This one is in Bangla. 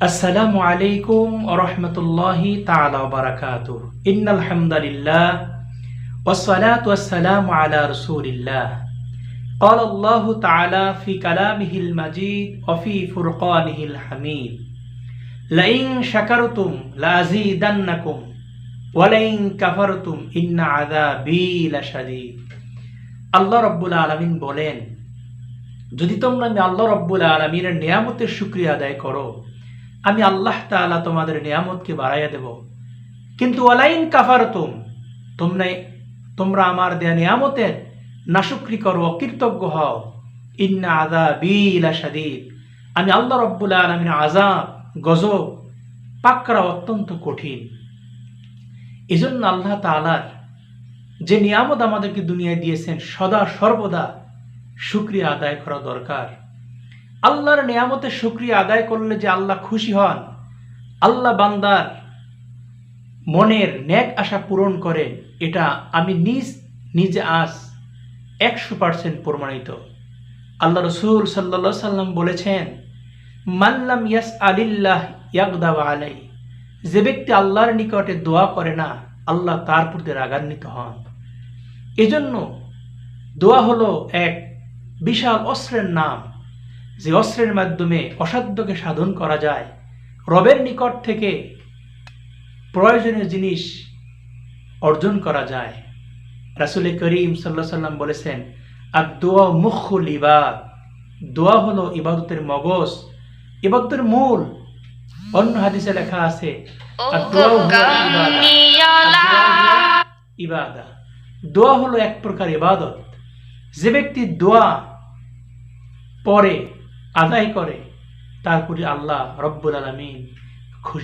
আসসালামু আলাইকুম রহমতুল্লাহি তালা বারাকাতুহ ইন্নাল হামদালিল্লাহ والصلاة والسلام على رسول الله قال الله تعالى في كلامه المجيد وفي فرقانه الحميد لئن شكرتم لأزيدنكم ولئن كفرتم إن عذابي لشديد আল্লাহ রব্বুল আলমিন বলেন যদি তোমরা আমি আল্লাহ রব্বুল আলমিনের নিয়ামতের শুক্রিয়া আদায় করো আমি আল্লাহ তাআলা তোমাদের নিয়ামতকে বাড়াইয়া দেব। কিন্তু ওয়ালাইন কাফারতুম তোমরা তোমরা আমার দেয়া নিয়ামতের নাশুক্রি করো অকৃতজ্ঞ হও। ইন্না আদা বিলা আমি আল্লাহ রব্বুল আলমিন আজাব গজব পাকরা অত্যন্ত কঠিন। এজন্য আল্লাহ তাআলার যে নিয়ামত আমাদেরকে দুনিয়ায় দিয়েছেন, সদা সর্বদা শুক্রিয়া আদায় করা দরকার। আল্লাহর নিয়ামতের শুক্রিয়া আদায় করলে যে আল্লাহ খুশি হন, আল্লাহ বান্দার মনের ন্যাক আশা পূরণ করে, এটা আমি নিজ, নিজে আস একশো পার্সেন্ট প্রমাণিত। আল্লাহ রসুল সাল্লা সাল্লাম বলেছেন মাল্লাম ইয়াস আলিল্লাহ ইয়াকদাব আলাই। যে ব্যক্তি আল্লাহর নিকটে দোয়া করে না, আল্লাহ তার প্রতি রাগান্বিত হন। এজন্য দোয়া হলো এক বিশাল অস্ত্রের নাম। যে অস্ত্রের মাধ্যমে অসাধ্যকে সাধন করা যায়, রবের নিকট থেকে প্রয়োজনীয় জিনিস অর্জন করা যায়। রাসুল করিম সাল্লাহ সাল্লাম বলেছেন আর দোয়া মুখুল ইবাদ দোয়া হলো ইবাদতের মগজ, ইবাদতের মূল। অন্য হাদিসে লেখা আছে ইবাদা। দোয়া হলো এক প্রকার ইবাদত। যে ব্যক্তি দোয়া পরে আদায় করে। তারপরে আল্লাহ রব্বুল আলমিন খুশি